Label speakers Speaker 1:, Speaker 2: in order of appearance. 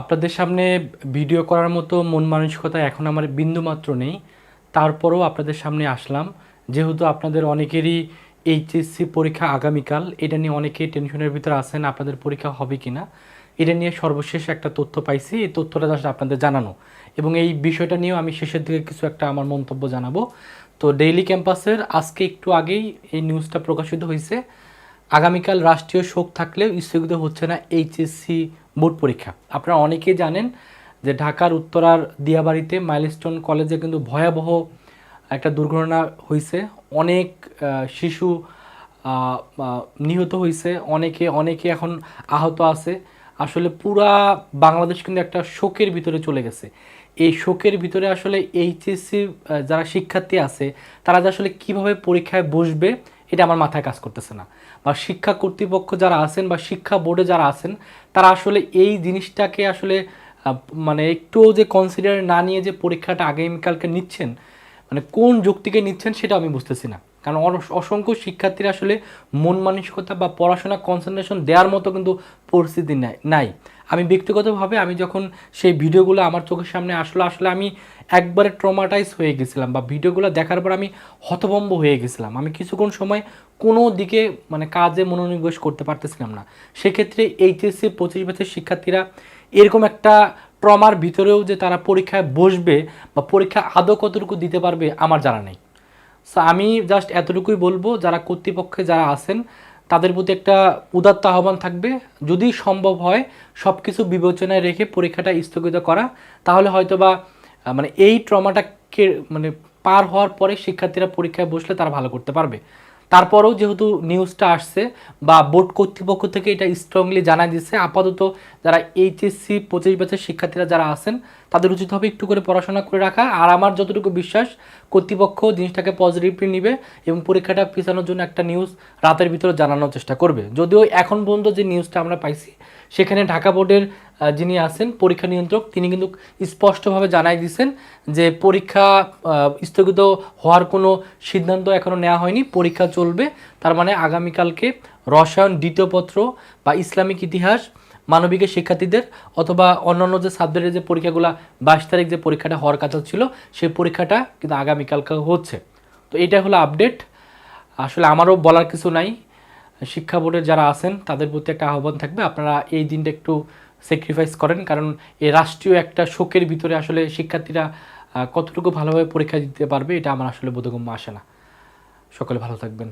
Speaker 1: আপনাদের সামনে ভিডিও করার মতো মন মানসিকতা এখন আমার বিন্দুমাত্র নেই। তারপরেও আপনাদের সামনে আসলাম। যেহেতু আপনাদের অনেকেরই এইচএসসি পরীক্ষা আগামীকাল, এটা নিয়ে অনেকেই টেনশনের ভিতরে আছেন আপনাদের পরীক্ষা হবে কি না এটা নিয়ে সর্বশেষ একটা তথ্য পাইছি। এই তথ্যটা জাস্ট আপনাদের জানানো। এবং এই বিষয়টা নিয়েও আমি শেষের দিকে কিছু একটা আমার মন্তব্য জানাব। তো ডেইলি ক্যাম্পাসের আজকে একটু আগেই এই নিউজটা প্রকাশিত হয়েছে আগামীকাল রাষ্ট্রীয় শোক থাকলেও স্থগিত হচ্ছে না এইচএসসি বোর্ড পরীক্ষা। আপনারা অনেকেই জানেন যে ঢাকার উত্তরার দিয়াবাড়িতে মাইলস্টোন কলেজে কিন্তু ভয়াবহ একটা দুর্ঘটনা হয়েছে অনেক শিশু নিহত হয়েছে অনেকে অনেকে এখন আহত আছে। আসলে পুরা বাংলাদেশ কিন্তু একটা শোকের ভিতরে চলে গেছে। এই শোকের ভিতরে আসলে এইচএসসি যারা শিক্ষার্থী আছে, তারা যে আসলে কীভাবে পরীক্ষায় বসবে এটা আমার মাথায় কাজ করতেছে না। বা শিক্ষা কর্তৃপক্ষ যারা আছেন বা শিক্ষা বোর্ডে যারা আছেন, তারা আসলে এই জিনিসটাকে আসলে মানে একটুও যে কনসিডার না নিয়ে যে পরীক্ষাটা আগামীকালকে নিচ্ছেন মানে কোন যুক্তিকে নিচ্ছেন সেটা আমি বুঝতেছি না। কারণ অসংখ্য শিক্ষার্থীরা আসলে মন মানসিকতা বা পড়াশোনা কনসেন্ট্রেশন দেওয়ার মতো কিন্তু পরিস্থিতি নাই নাই। আমি ব্যক্তিগতভাবে আমি যখন সেই ভিডিওগুলো আমার চোখের সামনে আসলো, আসলে আমি একবারে ট্রমাটাইজ হয়ে গেছিলাম বা ভিডিওগুলো দেখার পর আমি হতভম্ব হয়ে গেছিলাম। আমি কিছুক্ষণ সময় কোনো দিকে মানে কাজে মনোনিবেশ করতে পারতেছিলাম না। সেক্ষেত্রে এইচএসসি পঁচিশ বছরের শিক্ষার্থীরা এরকম একটা ট্রমার ভিতরেও যে তারা পরীক্ষায় বসবে বা পরীক্ষা আদৌ কতটুকু দিতে পারবে আমার জানা নেই। সো আমি জাস্ট এতটুকুই বলব, যারা কর্তৃপক্ষে যারা আছেন, তাদের প্রতি একটা উদাত্ত আহ্বান থাকবে। যদি সম্ভব হয় সব কিছু বিবেচনায় রেখে পরীক্ষাটা স্থগিত করা, তাহলে হয়তো বা মানে এই ট্রমাটাকে মানে পার হওয়ার পরে শিক্ষার্থীরা পরীক্ষায় বসলে তারা ভালো করতে পারবে। তারপরেও যেহেতু নিউজটা আসছে বা বোর্ড কর্তৃপক্ষ থেকে এটা স্ট্রংলি জানা দিচ্ছে আপাতত যারা এইচএসসি পঁচিশ বছরের শিক্ষার্থীরা যারা আছেন, তাদের উচিত হবে একটু করে পড়াশোনা করে রাখা। আর আমার যতটুকু বিশ্বাস, কর্তৃপক্ষ জিনিসটাকে পজিটিভলি নিবে এবং পরীক্ষাটা পিছানোর জন্য একটা নিউজ রাতের ভিতরে জানানোর চেষ্টা করবে। যদিও এখন পর্যন্ত যে নিউজটা আমরা পাইছি, সেখানে ঢাকা বোর্ডের যিনি আছেন, পরীক্ষা নিয়ন্ত্রক, তিনি কিন্তু স্পষ্টভাবে জানাই দিয়েছেন যে পরীক্ষা স্থগিত হওয়ার কোনো সিদ্ধান্ত এখনও নেওয়া হয়নি, পরীক্ষা চলবে। তার মানে আগামীকালকে রসায়ন, দ্বিতীয় পত্র বা ইসলামিক ইতিহাস মানবিকের শিক্ষার্থীদের অথবা অন্যান্য যে সাবজেক্টের যে পরীক্ষাগুলো বাইশ তারিখ যে পরীক্ষাটা হওয়ার কথা ছিল, সেই পরীক্ষাটা কিন্তু আগামীকালকে হচ্ছে। তো এটা হলো আপডেট। আসলে আমারও বলার কিছু নাই। শিক্ষা বোর্ডের যারা আছেন, তাদের প্রতি একটা আহ্বান থাকবে। আপনারা এই দিনটা একটু স্যাক্রিফাইস করেন, কারণ এই রাষ্ট্রীয় একটা শোকের ভিতরে আসলে শিক্ষার্থীরা কতটুকু ভালোভাবে পরীক্ষা দিতে পারবে, এটা আমার আসলে বোধগম্য আসে না। সকলে ভালো থাকবেন।